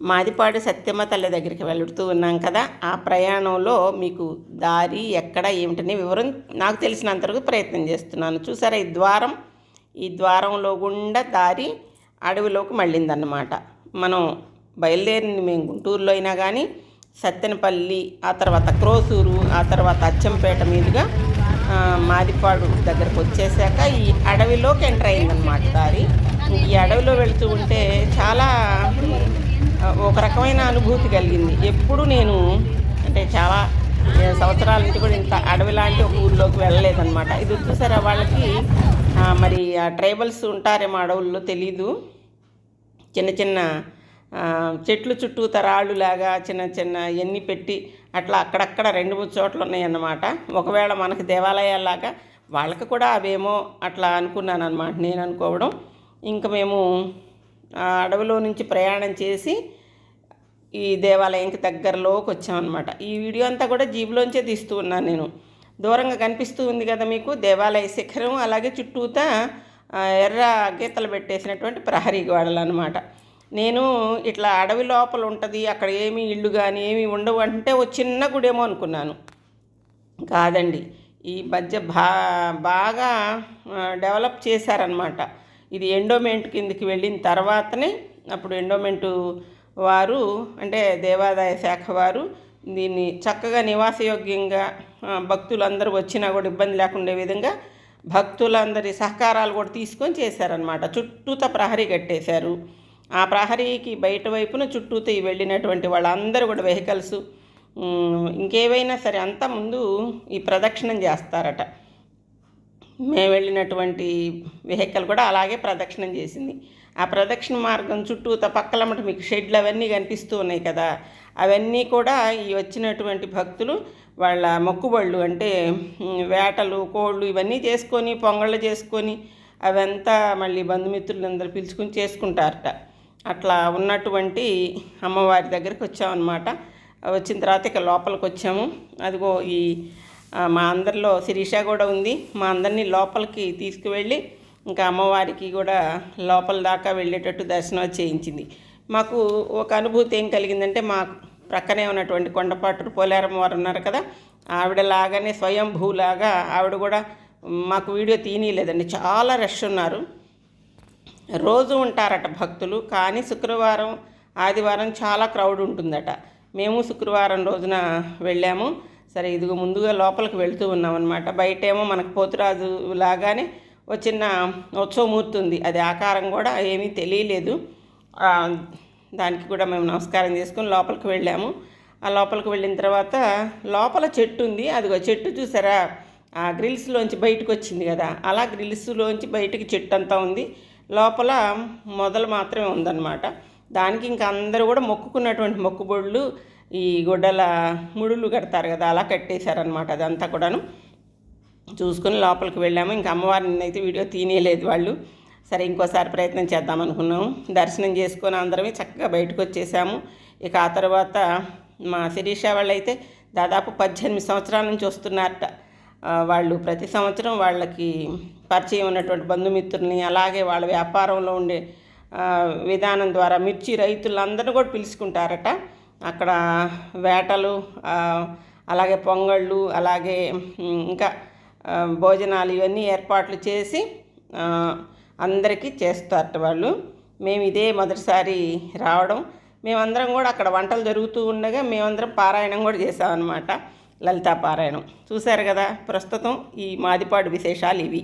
మాదిపాడు సత్యమ్మ తల్లి దగ్గరికి వెళుతూ ఉన్నాం కదా ఆ ప్రయాణంలో మీకు దారి ఎక్కడ ఏమిటనే వివరం నాకు తెలిసినంతవరకు ప్రయత్నం చేస్తున్నాను. చూసారా ఈ ద్వారం ఈ ద్వారంలో గుండా దారి అడవిలోకి మళ్ళిందన్నమాట. మనం బయలుదేరింది మేము గుంటూరులో అయినా కానీ సత్తెనపల్లి ఆ తర్వాత క్రోసూరు ఆ తర్వాత అచ్చంపేట మీదుగా మాదిపాడు దగ్గరకు వచ్చేసాక ఈ అడవిలోకి ఎంటర్ అయిందనమాట దారి. ఈ అడవిలో వెళుతూ ఉంటే చాలా ఒక రకమైన అనుభూతి కలిగింది. ఎప్పుడు నేను అంటే చాలా సంవత్సరాల నుంచి కూడా ఇంత అడవి లాంటి ఒక ఊళ్ళోకి వెళ్ళలేదన్నమాట. ఇది వచ్చేసరి వాళ్ళకి మరి ఆ ట్రైబల్స్ ఉంటారేమో అడవుల్లో తెలీదు. చిన్న చిన్న చెట్లు చుట్టూ తరాళ్ళులాగా చిన్న చిన్న ఎన్ని పెట్టి అట్లా అక్కడక్కడ రెండు మూడు చోట్ల ఉన్నాయన్నమాట. ఒకవేళ మనకి దేవాలయాల్లాగా వాళ్ళకి కూడా అవేమో అట్లా అనుకున్నాను అనమాట నేను అనుకోవడం. ఇంకా మేము అడవిలో నుంచి ప్రయాణం చేసి ఈ దేవాలయంకి దగ్గరలోకి వచ్చామన్నమాట. ఈ వీడియో అంతా కూడా జీబులోంచే తీస్తూ ఉన్నాను నేను. దూరంగా కనిపిస్తూ ఉంది కదా మీకు దేవాలయ శిఖరం అలాగే చుట్టూతా ఎర్ర గీతలు పెట్టేసినటువంటి ప్రహరీ గోడలు అనమాట నేను ఇట్లా అడవి లోపల ఉంటుంది అక్కడ ఏమీ ఇల్లు కానీ ఏమీ ఉండవు అంటే ఓ చిన్న గుడేమో అనుకున్నాను. కాదండి ఈ మధ్య బా బాగా డెవలప్ చేశారనమాట ఇది ఎండోమెంట్ కిందకి వెళ్ళిన తర్వాతనే అప్పుడు ఎండోమెంటు వారు అంటే దేవాదాయ శాఖ వారు దీన్ని చక్కగా నివాసయోగ్యంగా భక్తులందరూ వచ్చినా కూడా ఇబ్బంది లేకుండా విధంగా భక్తులందరి సహకారాలు కూడా తీసుకొని చేశారనమాట చుట్టూత ప్రహరీ కట్టేశారు. ఆ ప్రహరీకి బయట వైపున చుట్టూత వెళ్ళినటువంటి వాళ్ళందరూ కూడా వెహికల్స్ ఇంకేవైనా సరే అంతా ముందు ఈ ప్రదక్షిణం చేస్తారట. మేము వెళ్ళినటువంటి వెహికల్ కూడా అలాగే ప్రదక్షిణం చేసింది. ఆ ప్రదక్షిణ మార్గం చుట్టూత పక్కలమ్మట మీకు షెడ్లు అవన్నీ కనిపిస్తూ ఉన్నాయి కదా. అవన్నీ కూడా ఈ వచ్చినటువంటి భక్తులు వాళ్ళ మొక్కుబళ్ళు అంటే వేటలు కోళ్ళు ఇవన్నీ చేసుకొని పొంగళ్ళు చేసుకొని అవంతా మళ్ళీ బంధుమిత్రులందరూ పిలుచుకుని చేసుకుంటారట. అట్లా ఉన్నటువంటి అమ్మవారి దగ్గరికి వచ్చామన్నమాట. వచ్చిన తర్వాత ఇక లోపలికి వచ్చాము. అదిగో ఈ మా అందరిలో శిరీష కూడా ఉంది. మా అందరినీ లోపలికి తీసుకువెళ్ళి ఇంకా అమ్మవారికి కూడా లోపల దాకా వెళ్ళేటట్టు దర్శనం చేయించింది. మాకు ఒక అనుభూతి ఏం కలిగిందంటే మా ప్రక్కనే ఉన్నటువంటి కొండపాటు పోలేరమ్మ వారు ఉన్నారు కదా ఆవిడ లాగానే స్వయంభూలాగా ఆవిడ కూడా మాకు వీడియో తీయలేదండి చాలా రష్ ఉన్నారు. రోజు ఉంటారట భక్తులు కానీ శుక్రవారం ఆదివారం చాలా క్రౌడ్ ఉంటుందట. మేము శుక్రవారం రోజున వెళ్ళాము. సరే ఇదిగో ముందుగా లోపలికి వెళ్తూ ఉన్నాం అనమాట బయటేమో మనకు పోతురాజు లాగానే ఒక చిన్న ఉత్సవమూర్తి ఉంది అది ఆకారం కూడా ఏమీ తెలియలేదు. దానికి కూడా మేము నమస్కారం చేసుకుని లోపలికి వెళ్ళాము. ఆ లోపలికి వెళ్ళిన తర్వాత లోపల చెట్టు ఉంది. అదిగో చెట్టు చూసారా? ఆ గ్రిల్స్లోంచి బయటకు వచ్చింది కదా. అలా గ్రిల్స్లోంచి బయటికి చెట్టు అంతా ఉంది. లోపల మొదలు మాత్రమే ఉందన్నమాట. దానికి ఇంకా అందరూ కూడా మొక్కుకున్నటువంటి మొక్కుబొళ్ళు ఈ గుడ్డల ముడులు కడతారు కదా అలా కట్టేశారనమాట అదంతా కూడాను. చూసుకుని లోపలికి వెళ్ళాము. ఇంకా అమ్మవారిని అయితే వీడియో తీనేయలేదు వాళ్ళు. సరే ఇంకోసారి ప్రయత్నం చేద్దాం అనుకున్నాము. దర్శనం చేసుకొని అందరమే చక్కగా బయటకు వచ్చేసాము. ఇక ఆ తర్వాత మా శిరీష వాళ్ళు అయితే దాదాపు పద్దెనిమిది సంవత్సరాల నుంచి వస్తున్నారట. వాళ్ళు ప్రతి సంవత్సరం వాళ్ళకి పరిచయం ఉన్నటువంటి బంధుమిత్రుల్ని అలాగే వాళ్ళ వ్యాపారంలో ఉండే విధానం ద్వారా మిర్చి రైతులందరినీ కూడా పిలుచుకుంటారట. అక్కడ వేటలు అలాగే పొంగళ్ళు అలాగే ఇంకా భోజనాలు ఇవన్నీ ఏర్పాట్లు చేసి అందరికీ చేస్తారు వాళ్ళు. మేము ఇదే మొదటిసారి రావడం. మేమందరం కూడా అక్కడ వంటలు జరుగుతూ ఉండగా మేమందరం పారాయణం కూడా చేసామన్నమాట. లలితా పారాయణం చూశారు కదా ప్రస్తుతం ఈ మాదిపాడు విశేషాలు ఇవి.